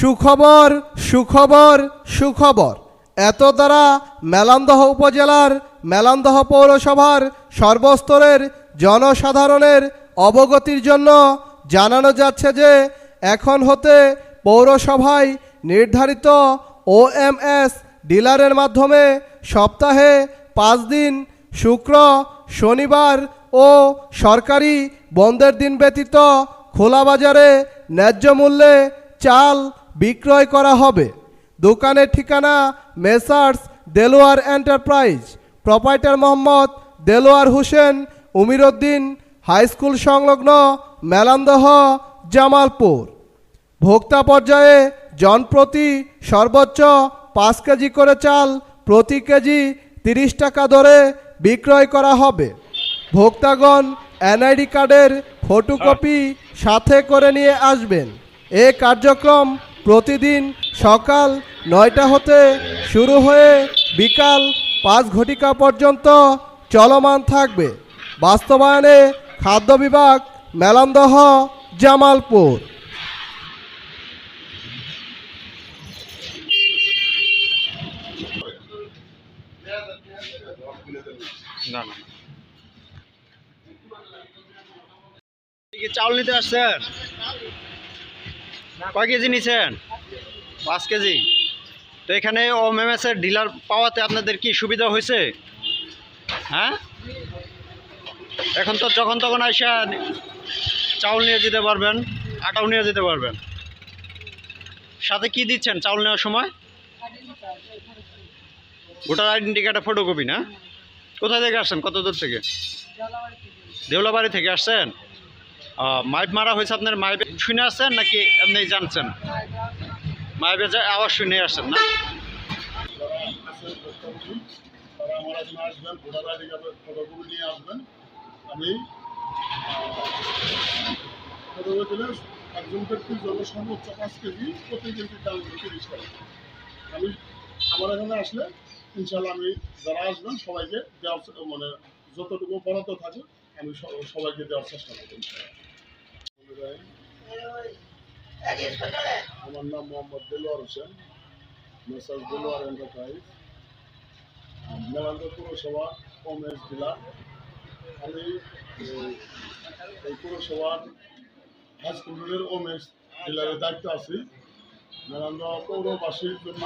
সুখবর সুখবর সুখবর। এত দ্বারা মেলান্দহ উপজেলার, মেলান্দহ পৌরসভার সর্বস্তরের জনসাধারণের অবগতির জন্য জানানো যাচ্ছে যে, এখন হতে পৌরসভায় নির্ধারিত ওএমএস ডিলারের মাধ্যমে সপ্তাহে পাঁচ দিন শুক্র, শনিবার ও সরকারি বন্ধের দিন ব্যতীত খোলা বাজারে ন্যায্য মূল্যে চাল বিক্রয় করা হবে। দোকানের ঠিকানা messrs Delwar enterprise. Proprietor Mohammad Delwar Hossain Umiruddin high school সংলগ্ন মেলান্দহ, জামালপুর। ভোক্তা পর্যায়ে জনপ্রতি সর্বোচ্চ পাঁচ কেজি করে চাল প্রতি কেজি তিরিশ টাকা দরে বিক্রয় করা হবে। ভোক্তাগণ এনআইডি কার্ডের ফটোকপি সাথে করে নিয়ে আসবেন। এ কার্যক্রম প্রতিদিন সকাল নয়টা হতে শুরু হয়ে বিকাল পাঁচ ঘটিকা পর্যন্ত চলমান থাকবে। বাস্তবায়নে খাদ্য বিভাগ মেলান্দহ জামালপুর। না না। চাউল নিতে আসছেন? কয় কেজি নিছেন? পাঁচ কেজি। তো এখানে ও এর ডিলার পাওয়াতে আপনাদের কি সুবিধা হয়েছে? হ্যাঁ? এখন তো যখন তখন আইসা চাউল নিয়ে যেতে পারবেন, আটাও নিয়ে যেতে পারবেন। সাথে কি দিচ্ছেন চাউল নেওয়ার সময়? ভোটার আইডেন্টি কার্ডের ফটোকপি না? কোথায় থেকে আসছেন? কত দূর থেকে? দেউলাবাড়ি থেকে আসছেন? মাইপ মারা হয়েছে আপনার মাইপে শুনে আসছেন নাকি এমনি জানছেন? মাইপে যা আওয়াজ শুনে আসছেন না? আমি একজন পাঁচ কেজি প্রতি কেজির দাম আমি আমার এখানে আসলে আমি যারা আসবেন সবাইকে দেওয়ার মানে যতটুকু বরাদ্দ থাকে, আমি সবাইকে দেওয়ার চেষ্টা করব ইনশাআল্লাহ। আমার নাম Mohammad Delwar Hossain. Messrs Delwar enterprise. Melandah পৌরসভা কমেন্স ডিলার আমি এই- পৌরসভার হাই স্কুলের ওমেন্স ডিলারের দায়িত্ব আছি। মেলান্দ পৌরবাসীর জন্য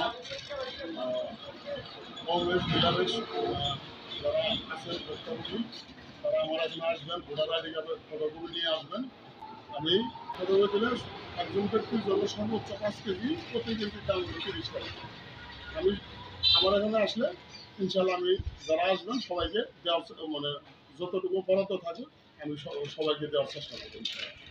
ওমেন্স ডিলারের আহ, যারা তারা আমার আসবেন ভোটার আইডি কার্ডের ফটোকপি নিয়ে আসবেন। আমি ফটোকপি দিলে একজন ব্যক্তির জন্য সর্বোচ্চ পাঁচ কেজি প্রতি কেজি দাম তিরিশ আমি আমার এখানে আসলে ইনশাল্লাহ আমি যারা আসবেন সবাইকে দেওয়ার মানে যতটুকু বরাদ্দ থাকে আমি সবাইকে দেওয়ার চেষ্টা করব ইনশাআল্লাহ।